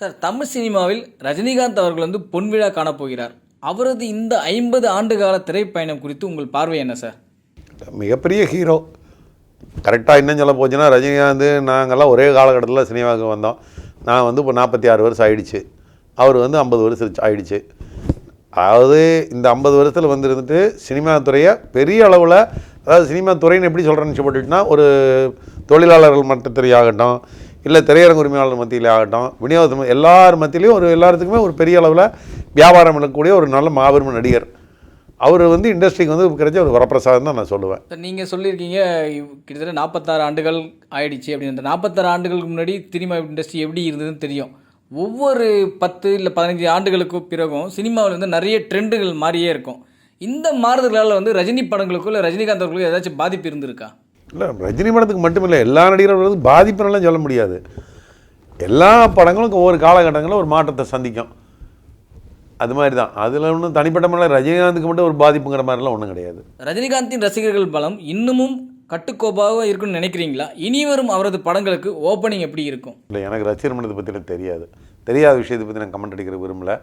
Sir Tamil சினிமாவில் ரஜினிகாந்த் அவர்கள் வந்து பொன்விழா காணப்போகிறார் அவரது இந்த ஐம்பது ஆண்டுகால திரைப்பயணம் குறித்து உங்கள் பார்வை என்ன சார்? மிகப்பெரிய ஹீரோ. கரெக்டாக இன்னும் சொல்ல போச்சுன்னா ரஜினிகாந்த் நாங்கள்லாம் ஒரே காலகட்டத்தில் சினிமாவுக்கு வந்தோம். நான் வந்து இப்போ நாற்பத்தி ஆறு வருஷம் ஆயிடுச்சு. அவர் வந்து ஐம்பது வருஷம் ஆயிடுச்சு. அதாவது இந்த ஐம்பது வருஷத்தில் வந்து இருந்துட்டு சினிமா துறையை பெரிய அளவில் அதாவது சினிமா துறைன்னு எப்படி சொல்கிறேன்னு சொல்லிட்டுனா ஒரு தொழிலாளர்கள் மட்டத்துறை ஆகட்டும் இல்லை திரையரங்கு உரிமையாளர் மத்தியில் ஆகட்டும் விநியோக எல்லார் மத்தியிலையும் ஒரு எல்லாத்துக்குமே ஒரு பெரிய அளவில் வியாபாரம் பண்ணக்கூடிய ஒரு நல்ல மாபெரும் நடிகர். அவர் வந்து இண்டஸ்ட்ரிக்கு வந்து கிடைச்ச ஒரு வரப்பிரசாதம் தான் நான் சொல்லுவேன். நீங்கள் சொல்லியிருக்கீங்க கிட்டத்தட்ட நாற்பத்தாறு ஆண்டுகள் ஆயிடுச்சு அப்படின்னு. அந்த நாற்பத்தாறு ஆண்டுகளுக்கு முன்னாடி சினிமா இண்டஸ்ட்ரி எப்படி இருந்ததுன்னு தெரியும். ஒவ்வொரு பத்து இல்லை பதினஞ்சு ஆண்டுகளுக்கு பிறகும் சினிமாவில் வந்து நிறைய ட்ரெண்டுகள் மாறியே இருக்கும். இந்த மாறுதல்களால் வந்து ரஜினி படங்களுக்கோ இல்லை ரஜினிகாந்த் அவர்களுக்கோ ஏதாச்சும் பாதிப்பு இருந்திருக்கா? இல்லை ரஜினி படத்துக்கு மட்டும் இல்லை எல்லா நடிகர்களும் பாதிப்புனெல்லாம் சொல்ல முடியாது. எல்லா படங்களும் ஒவ்வொரு காலகட்டங்களில் ஒரு மாற்றத்தை சந்திக்கும். அது மாதிரி தான் அதில் ஒன்றும் தனிப்பட்ட முறையில் ரஜினிகாந்துக்கு மட்டும் ஒரு பாதிப்புங்கிற மாதிரிலாம் ஒன்றும் கிடையாது. ரஜினிகாந்தின் ரசிகர்கள் பலம் இன்னமும் கட்டுக்கோப்பாக இருக்குன்னு நினைக்கிறீங்களா? இனி வரும் அவரது படங்களுக்கு ஓப்பனிங் எப்படி இருக்கும்? இல்லை எனக்கு ரசிகர் மன்றத்தை பற்றி எனக்கு தெரியாது. தெரியாத விஷயத்தை பற்றி நான் கமெண்ட் அடிக்கிற விரும்பல.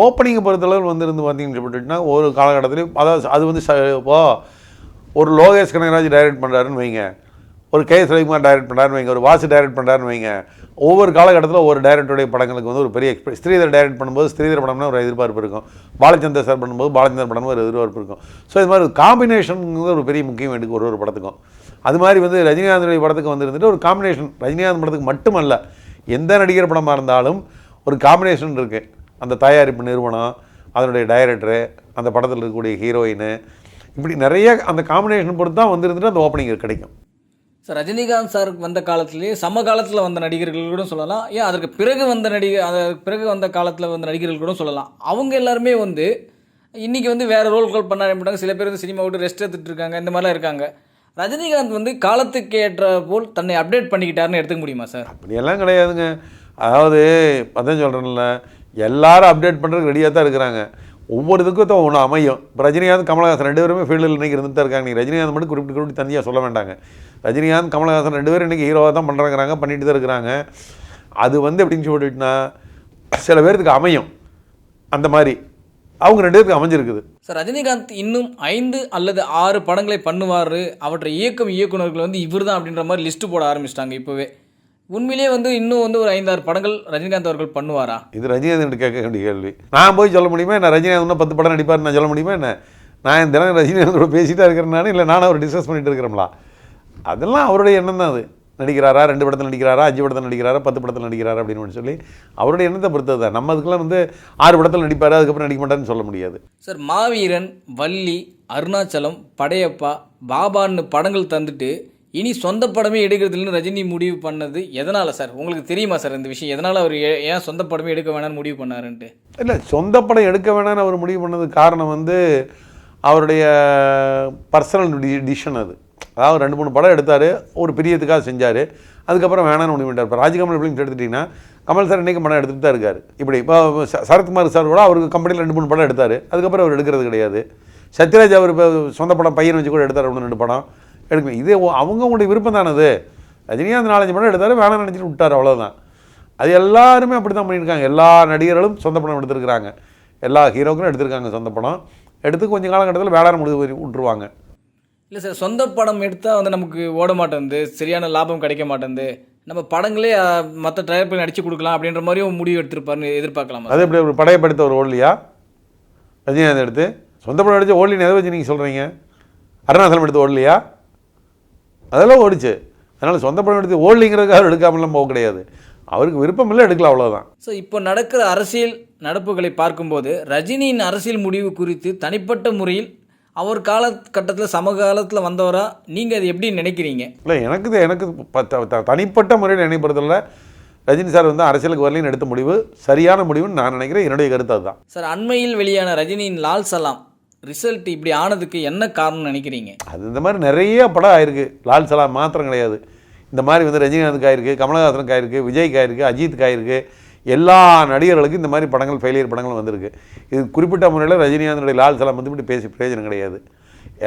ஓப்பனிங்கை பொறுத்தளவு வந்து இருந்து பார்த்தீங்கன்னு சொல்லிட்டுனா ஒரு காலகட்டத்திலையும் அதாவது அது வந்து இப்போ ஒரு லோகேஷ் கனகராஜ் டைரக்ட் பண்ணுறாருன்னு வைங்க. ஒரு கே எஸ் ரவிக்குமார் டைரக்ட் பண்ணுறாருன்னு வைங்க. ஒரு வாசு டைரக்ட் பண்ணுறாருன்னு வைங்க. ஒவ்வொரு காலகட்டத்தில் ஒவ்வொரு டைரக்டருடைய படங்களுக்கு வந்து ஒரு பெரிய எக்ஸ்பெக்ட் ஸ்ரீதர் டைரக்ட் பண்ணும்போது ஸ்ரீதர் படம்னா ஒரு எதிர்பார்ப்பு இருக்கும். பாலச்சந்தர் சார் பண்ணும்போது பாலச்சந்தர் படம் ஒரு எதிர்பார்ப்பு இருக்கும். ஸோ இது மாதிரி காம்பினேஷனுங்கிறது ஒரு பெரிய முக்கியம் எடுக்கும் ஒரு ஒரு படத்துக்கும். அது மாதிரி வந்து ரஜினிகாந்தனுடைய படத்துக்கு வந்து இருந்துட்டு ஒரு காம்பினேஷன் ரஜினிகாந்த் படத்துக்கு மட்டுமல்ல எந்த நடிகர் படமாக இருந்தாலும் ஒரு காம்பினேஷன் இருக்குது அந்த தயாரிப்பு நிறுவனம் அதனுடைய டைரக்டரு அந்த படத்தில் இருக்கக்கூடிய ஹீரோயின் இப்படி நிறைய அந்த காம்பினேஷன் பொறுத்து தான் வந்து இருந்துட்டு அந்த ஓப்பனிங் கிடைக்கும். சார் ரஜினிகாந்த் சார் வந்த காலத்திலேயே சம காலத்தில் வந்த நடிகர்கள் கூட சொல்லலாம். ஏன் அதற்கு பிறகு வந்த நடிகர் அதற்கு பிறகு வந்த காலத்தில் வந்த நடிகர்கள் கூட சொல்லலாம். அவங்க எல்லாருமே வந்து இன்றைக்கி வந்து வேறு ரோல்கள் பண்ண ஆரம்பிட்டாங்க சில பேர் வந்து சினிமா விட்டு ரெஸ்ட் எடுத்துட்டு இருக்காங்க. இந்த மாதிரிலாம் இருக்காங்க. ரஜினிகாந்த் வந்து காலத்துக்கு ஏற்ற போல் தன்னை அப்டேட் பண்ணிக்கிட்டாருன்னு எடுத்துக்க முடியுமா சார் அப்படியெல்லாம் கிடையாதுங்க. அதாவது அதான் சொல்கிறேன்ல எல்லாரும் அப்டேட் பண்ணுறதுக்கு ரெடியாக தான் இருக்கிறாங்க. ஒவ்வொரு இதுக்கும் ஒன்று அமையும். ரஜினிகாந்த் கமலஹாசன் ரெண்டு பேருமே ஃபீல்டில் இன்றைக்கி இருந்துட்டு தான் இருக்காங்க. நீங்கள் ரஜினிகாந்த் மட்டும் குறிப்பிட்டு குறிப்பிட்டு தனியாக சொல்ல வேண்டாங்க. ரஜினிகாந்த் கமலஹாசன் ரெண்டு பேரும் இன்றைக்கி ஹீரோவாக தான் பண்ணுறாங்கிறாங்க பண்ணிட்டு தான் இருக்கிறாங்க. அது வந்து எப்படின்னு சொல்லிட்டுனா சில பேர்த்துக்கு அமையும். அந்த மாதிரி. அவங்க ரெண்டு பேருக்கு அமைஞ்சிருக்குது. சார் ரஜினிகாந்த் இன்னும் ஐந்து அல்லது ஆறு படங்களை பண்ணுவார். அவற்றை இயக்கும் இயக்குனர்கள் வந்து இவர் தான் அப்படின்ற மாதிரி லிஸ்ட்டு போட ஆரம்பிச்சிட்டாங்க இப்போவே. உண்மையிலேயே வந்து இன்னும் வந்து ஒரு ஐந்தாறு படங்கள் ரஜினிகாந்த் அவர்கள் பண்ணுவாரா? இது ரஜினிகாந்த் கேட்க வேண்டிய கேள்வி. நான் போய் சொல்ல முடியுமா என்ன? ரஜினிகாந்த் இன்னும் பத்து படம் நடிப்பார் நான் சொல்ல முடியுமா என்ன? நான் தினம் ரஜினிகாந்தோட பேசிட்டா இருக்கிறேன் இல்லை நானும் அவர் டிஸ்கஸ் பண்ணிட்டு இருக்கிறோம்ல. அதெல்லாம் அவருடைய எண்ணம் தான் அது. நடிக்கிறாரா? ரெண்டு படத்தில் நடிக்கிறாரா? அஞ்சு படத்தில் நடிக்கிறாரா? பத்து படத்தில் நடிக்கிறாரா? அப்படின்னு சொல்லி அவருடைய எண்ணத்தை பொறுத்தது தான். நம்ம அதுக்கெல்லாம் வந்து ஆறு படத்தில் நடிப்பார் அதுக்கப்புறம் நடிக்க மாட்டாருன்னு சொல்ல முடியாது. சார் மாவீரன் வள்ளி அருணாச்சலம் படையப்பா பாபான்னு படங்கள் தந்துட்டு இனி சொந்த படமே எடுக்கிறதுலன்னு ரஜினி முடிவு பண்ணது எதனால் சார்? உங்களுக்கு தெரியுமா சார் இந்த விஷயம்? எதனால் அவர் ஏன் சொந்த படமே எடுக்க வேணாம்னு முடிவு பண்ணாருன்ட்டு? இல்லை சொந்த படம் எடுக்க வேணாம்னு அவர் முடிவு பண்ணதுக்கு காரணம் வந்து அவருடைய பர்சனல் டிசிஷன் அது. அதாவது ரெண்டு மூணு படம் எடுத்தார் ஒரு பெரியத்துக்காக செஞ்சார். அதுக்கப்புறம் வேணாம்னு முடிவு பண்ணிட்டார். இப்போ ராஜ்கமல் ஃபிலிம்ஸ் எடுத்துட்டிங்கன்னா கமல் சார் இன்றைக்கி படம் எடுத்துகிட்டு தான் இருக்கார். இப்படி இப்போ ச- சரத்குமார் சார் கூட அவருக்கு கம்பெனியில் ரெண்டு மூணு படம் எடுத்தார். அதுக்கப்புறம் அவர் எடுக்கிறது கிடையாது. சத்யராஜ் அவர் இப்போ சொந்த படம் பையன் வச்சு கூட எடுத்தார் ஒன்று ரெண்டு படம். எடுக்கணும். இது அவங்கவுங்களுடைய விருப்பம் தானே அது ரஜினிகாந்த் நாலஞ்சு படம் எடுத்தார் வேணாம்னு நினச்சிட்டு விட்டார் அவ்வளோதான் அது எல்லாருமே அப்படி தான் பண்ணியிருக்காங்க. எல்லா நடிகர்களும் சொந்த படம் எடுத்திருக்கிறாங்க. எல்லா ஹீரோக்களும் எடுத்திருக்காங்க சொந்த படம். எடுத்து கொஞ்சம் காலகட்டத்தில் வேளாண் முடிவு விட்டுருவாங்க இல்லை சார் சொந்த படம் எடுத்தால் வந்து நமக்கு ஓட மாட்டேங்குது சரியான லாபம் கிடைக்க மாட்டேங்குது நம்ம படங்களே மற்ற தயாரிப்பில் நடிச்சு கொடுக்கலாம் அப்படின்ற மாதிரியும் முடிவு எடுத்திருப்பாருன்னு எதிர்பார்க்கலாமா அது எப்படி ஒரு படையப்படுத்த ஒரு ஓடலையா ரஜினிகாந்த் எடுத்து. சொந்த படம் எடுத்து ஓடலின்னு எதை வச்சு நீங்கள் சொல்கிறீங்க அருணாசலம் எடுத்து ஓடலையா அதெல்லாம் ஓடிச்சு. அதனால் சொந்த படம் எடுத்து ஓடலிங்கிறதுக்காக எடுக்காமலாம் போக கிடையாது. அவருக்கு விருப்பம் இல்லை எடுக்கலாம் அவ்வளோதான் ஸோ இப்போ நடக்கிற அரசியல் நடப்புகளை பார்க்கும்போது ரஜினியின் அரசியல் முடிவு குறித்து தனிப்பட்ட முறையில் அவர் காலகட்டத்தில் சமகாலத்தில் வந்தவரா? நீங்கள் அதை எப்படி நினைக்கிறீங்க? இல்லை எனக்கு எனக்கு தனிப்பட்ட முறையில் நினைப்படுறதில்ல ரஜினி சார் வந்து அரசியலுக்கு வரலைன்னு எடுத்த முடிவு சரியான முடிவுன்னு நான் நினைக்கிறேன். என்னுடைய கருத்து அதுதான். சார் அண்மையில் வெளியான ரஜினியின் லால் சலாம் ரிசல்ட் இப்படி ஆனதுக்கு என்ன காரணம்னு நினைக்கிறீங்க? அது இந்த மாதிரி நிறைய படம் ஆயிருக்கு. லால் சலாம் மாத்திரம் கிடையாது. இந்த மாதிரி வந்து ரஜினிகாந்துக்கு ஆயிருக்கு கமலஹாசனுக்கு ஆயிருக்கு விஜய்க்கு ஆயிருக்கு அஜித்துக்கு ஆயிருக்கு எல்லா நடிகர்களுக்கும் இந்த மாதிரி படங்கள் ஃபெயிலியர் படங்கள் வந்திருக்கு. இது குறிப்பிட்ட முறையில் ரஜினிகாந்தனுடைய லால் சலாம் வந்து இப்படி பேசி பிரயோஜனம் கிடையாது.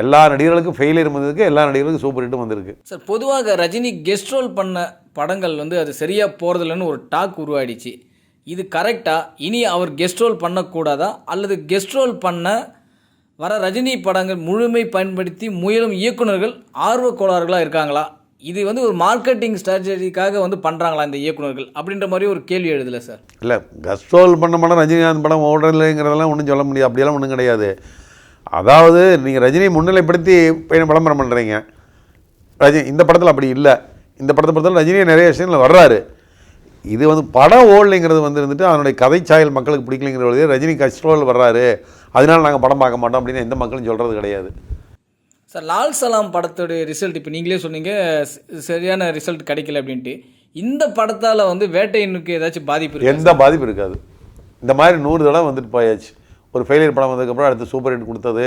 எல்லா நடிகர்களுக்கும் ஃபெயிலியர் வந்திருக்கு எல்லா நடிகர்களுக்கும் சூப்பர் ஹிட்டும் வந்திருக்கு. சார் பொதுவாக ரஜினி கெஸ்ட் ரோல் பண்ண படங்கள் வந்து அது சரியாக போகிறதில்லன்னு ஒரு டாக் உருவாயிடுச்சு. இது கரெக்டாக இனி அவர் கெஸ்ட் ரோல் பண்ணக்கூடாதா? அல்லது கெஸ்ட் ரோல் பண்ண வர ரஜினி படங்கள் முழுமை பயன்படுத்தி முயலும் இயக்குனர்கள் ஆர்வ கோளாறுகளாக இருக்காங்களா? இது வந்து ஒரு மார்க்கெட்டிங் ஸ்ட்ராட்டஜிக்காக வந்து பண்ணுறாங்களா இந்த இயக்குனர்கள் அப்படின்ற மாதிரி ஒரு கேள்வி எழுதலை சார் இல்லை கஸ்ட்ரோல் பண்ண படம் ரஜினிகாந்த் படம் ஓடலைங்கிறதெல்லாம் ஒன்றும் சொல்ல முடியாது. அப்படியெல்லாம் ஒன்றும் கிடையாது. அதாவது நீங்கள் ரஜினியை முன்னிலைப்படுத்தி பையனை விளம்பரம் பண்ணுறீங்க ரஜினி இந்த படத்தில் அப்படி இல்லை. இந்த படத்தை பொறுத்தவரை ரஜினியை நிறைய விஷயங்கள் வர்றாரு. இது வந்து படம் ஓடலைங்கிறது வந்து இருந்துட்டு அதனுடைய கதை சாயல் மக்களுக்கு பிடிக்கலைங்கிறது ரஜினி கஸ்ட்ரோல் வர்றாரு. அதனால நாங்கள் படம் பார்க்க மாட்டோம் அப்படின்னு எந்த மக்களும் சொல்கிறது கிடையாது. சார் லால் சலாம் படத்தோடைய ரிசல்ட் இப்போ நீங்களே சொன்னீங்க சரியான ரிசல்ட் கிடைக்கல அப்படின்ட்டு. இந்த படத்தால் வந்து வேட்டையனுக்கு ஏதாச்சும் பாதிப்பு இருக்கு எந்த பாதிப்பு இருக்காது. இந்த மாதிரி நூறு தடவை வந்துட்டு போயாச்சு. ஒரு ஃபெயிலியர் படம் வந்ததுக்கப்புறம் அடுத்து சூப்பர் ஹிட் கொடுத்தது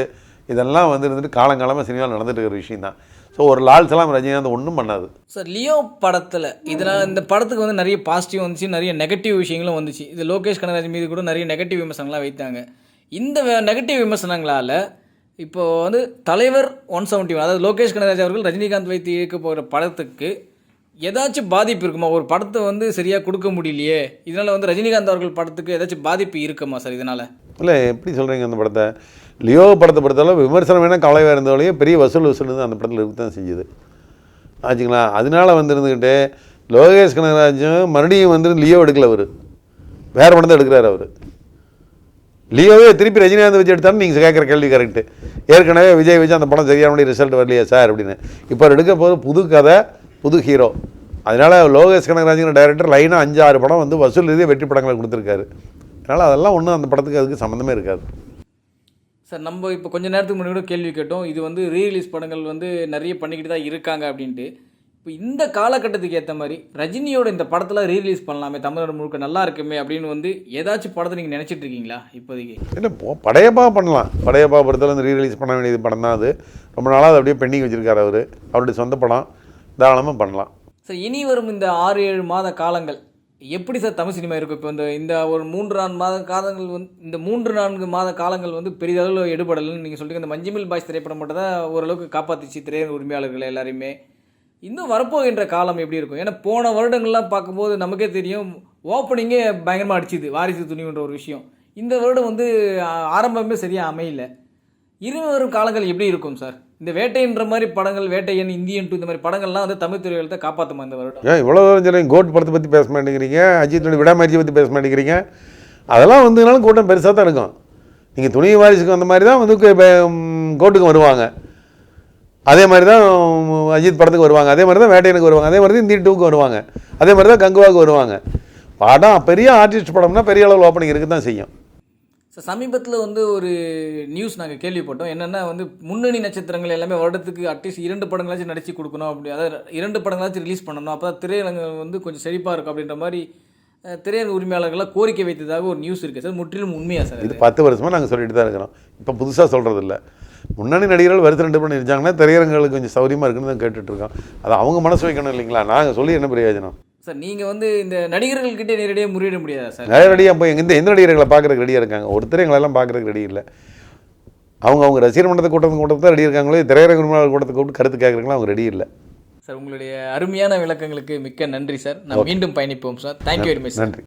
இதெல்லாம் வந்து இருந்துட்டு காலங்காலமாக சினிமாவில் நடந்துட்டு இருக்கிற விஷயம் தான். ஸோ ஒரு லால் சலாம் ரஜினிகாந்த் ஒன்றும் பண்ணாது. சார் லியோ படத்தில் இதனால் இந்த படத்துக்கு வந்து நிறைய பாசிட்டிவ் வந்துச்சு நிறைய நெகட்டிவ் விஷயங்களும் வந்துச்சு. இது லோகேஷ் கனகராஜ் மீது கூட நிறைய நெகட்டிவ் விமர்சனங்கள்லாம் வைத்தாங்க. இந்த நெகட்டிவ் விமர்சனங்களால் இப்போ வந்து தலைவர் ஒன் செவன்ட்டி அதாவது லோகேஷ் கனகராஜ் அவர்கள் ரஜினிகாந்த் வைத்து இயக்க போகிற படத்துக்கு ஏதாச்சும் பாதிப்பு இருக்குமா? ஒரு படத்தை வந்து சரியாக கொடுக்க முடியலையே. இதனால் வந்து ரஜினிகாந்த் அவர்கள் படத்துக்கு ஏதாச்சும் பாதிப்பு இருக்குமா சார் இதனால்? இல்லை எப்படி சொல்கிறீங்க அந்த படத்தை? லியோ படத்தை பொறுத்தளவு விமர்சனம் வேணால் கவலையாக இருந்தவளையே பெரிய வசூல் வசூல் அந்த படத்தில் இருக்க தான் செஞ்சுது ஆச்சுங்களா? அதனால வந்துருந்துக்கிட்டு லோகேஷ் கனகராஜும் மறுபடியும் வந்து லியோ எடுக்கல அவர். வேறு படம் தான் எடுக்கிறார் அவர். லியோவே திருப்பி ரஜினிகாந்த் வச்சு எடுத்தாலும் நீங்கள் கேட்குற கேள்வி கரெக்டு ஏற்கனவே விஜய் வச்சு அந்த படம் சரியான ரிசல்ட் வரலையே சார் அப்படின்னு. இப்போ எடுக்க போது புது கதை புது ஹீரோ அதனால் லோகேஷ் கனகராஜுங்கிற டைரக்டர் லைனாக அஞ்சு ஆறு படம் வந்து வசூல் ரீதியாக வெற்றி படங்களை கொடுத்துருக்காரு. அதனால் அதெல்லாம் ஒன்றும் அந்த படத்துக்கு அதுக்கு சம்மந்தமே இருக்காது. சார் நம்ம இப்போ கொஞ்சம் நேரத்துக்கு முன்னாடி கூட கேள்வி கேட்டோம். இது வந்து ரீரிலீஸ் படங்கள் வந்து நிறைய பண்ணிக்கிட்டு தான் இருக்காங்க அப்படின்ட்டு. இப்போ இந்த காலகட்டத்துக்கு ஏற்ற மாதிரி ரஜினியோட இந்த படத்தில் ரீரிலீஸ் பண்ணலாமே தமிழ்நாடு முழுக்க நல்லா இருக்குமே அப்படின்னு வந்து ஏதாச்சும் படத்தை நீங்கள் நினச்சிட்டு இருக்கீங்களா இப்போதைக்கு? இல்லை போ- படையப்பா பண்ணலாம். படையப்பா படத்தில் வந்து ரீரிலீஸ் பண்ண வேண்டியது படம் தான் அது. ரொம்ப நாளாக அது அப்படியே பெண்டிங் வச்சிருக்காரு அவர். அவருடைய சொந்த படம். தாராளமாக பண்ணலாம். சார் இனி வரும் இந்த ஆறு ஏழு மாத காலங்கள். எப்படி சார் தமிழ் சினிமா இருக்கும்? இப்போ இந்த இந்த ஒரு மூன்று நான்கு மாத காலங்கள் வந்து இந்த மூன்று நான்கு மாத காலங்கள் வந்து பெரிதளவில் எடுபடலைன்னு நீங்கள் சொல்லிட்டு இந்த மஞ்சுமில் பாய்ஸ் திரைப்படம் மட்டும் தான் ஓரளவுக்கு காப்பாற்றிச்சு திரையரங்க உரிமையாளர்கள் எல்லாரையுமே. இன்னும் வரப்போகின்ற காலம் எப்படி இருக்கும்? ஏன்னா போன வருடங்கள்லாம் பார்க்கும்போது நமக்கே தெரியும் ஓப்பனிங்கே பயங்கரமாக அடிச்சுது வாரிசு துணிவுன்ற ஒரு விஷயம். இந்த வருடம் வந்து ஆரம்பமே சரியாக அமையல. இனி வரும் காலங்கள் எப்படி இருக்கும் சார்? இந்த வேட்டைன்ற மாதிரி படங்கள் வேட்டையன் இந்தியன் டூ இந்த மாதிரி படங்கள்லாம் வந்து தமிழ் திரையுலகத்தை காப்பாற்றுமா இந்த வருடம்? ஏன் இவ்வளோ தூரம் சொல்லி கோட் படத்தை பற்றி பேச மாட்டேங்கிறீங்க அஜித்தோட விடாமரிச்சி பற்றி பேச மாட்டேங்கிறீங்க. அதெல்லாம் வந்துனாலும் கூட்டம் பெருசாக தான் இருக்கும். நீங்கள் துணி வாரிசுக்கு அந்த மாதிரி தான் வந்து கோட்டுக்கு வருவாங்க. அதே மாதிரி தான் அஜித் படத்துக்கு வருவாங்க. அதே மாதிரி தான் வேட்டையனுக்கு வருவாங்க. அதே மாதிரி தான் இந்தியன் டூக்கு வருவாங்க. அதே மாதிரி தான் கங்குவாவுக்கு வருவாங்க. படம் பெரிய ஆர்டிஸ்ட் படம்னா பெரிய அளவில் ஓப்பனிங் இருக்க தான் செய்யும். சார் சமீபத்தில் வந்து ஒரு நியூஸ் நாங்கள் கேள்விப்பட்டோம். என்னென்னா வந்து முன்னணி நட்சத்திரங்கள் எல்லாமே வருடத்துக்கு அட்லீஸ்ட் இரண்டு படங்களாச்சும் நடிச்சு கொடுக்கணும். அப்படி அதாவது இரண்டு படங்களாச்சும் ரிலீஸ் பண்ணணும். அப்போ தான் திரையரங்கம் வந்து கொஞ்சம் செழிப்பாக இருக்கும் அப்படின்ற மாதிரி திரையரங்க உரிமையாளர்கள்லாம் கோரிக்கை வைத்ததாக ஒரு நியூஸ் இருக்குது சார் முற்றிலும் உண்மையா சார் இது இது பத்து வருஷமாக நாங்கள் சொல்லிட்டு தான் இருக்கிறோம். இப்போ புதுசாக சொல்கிறது இல்லை முன்னணி நடிகர்கள் வருஷம் ரெண்டு படம் இருந்துச்சாங்கன்னா திரையரங்களுக்கு கொஞ்சம் சௌரியமாக இருக்குன்னு தான் கேட்டுட்டு இருக்கோம் அது அவங்க மனசு வைக்கணும் இல்லைங்களா? நாங்கள் சொல்லி என்ன பிரயோஜனம்? சார் நீங்கள் வந்து இந்த நடிகர்கள்கிட்டே நேரடியாக முறையிட முடியாதா சார்? நிறைய ரெடியாக போய் எந்த எந்த நடிகர்களை பார்க்குறதுக்கு ரெடியாக இருக்காங்க? ஒருத்தர் எங்களெல்லாம் பார்க்குறதுக்கு ரெடி இல்லை. அவங்க அவங்க ரசிகர் மன்றத்தை கூட்டத்தை கூட்டத்தை ரெடி இருக்காங்களே திரையரங்க கூட்டத்தை கூப்பிட்டு கருத்து கேட்குறீங்களா அவங்க ரெடி இல்லை. சார் உங்களுடைய அருமையான விளக்கங்களுக்கு மிக்க நன்றி சார். நான் மீண்டும் பயணிப்போம் சார். தேங்க்யூ வெரி மச் நன்றி.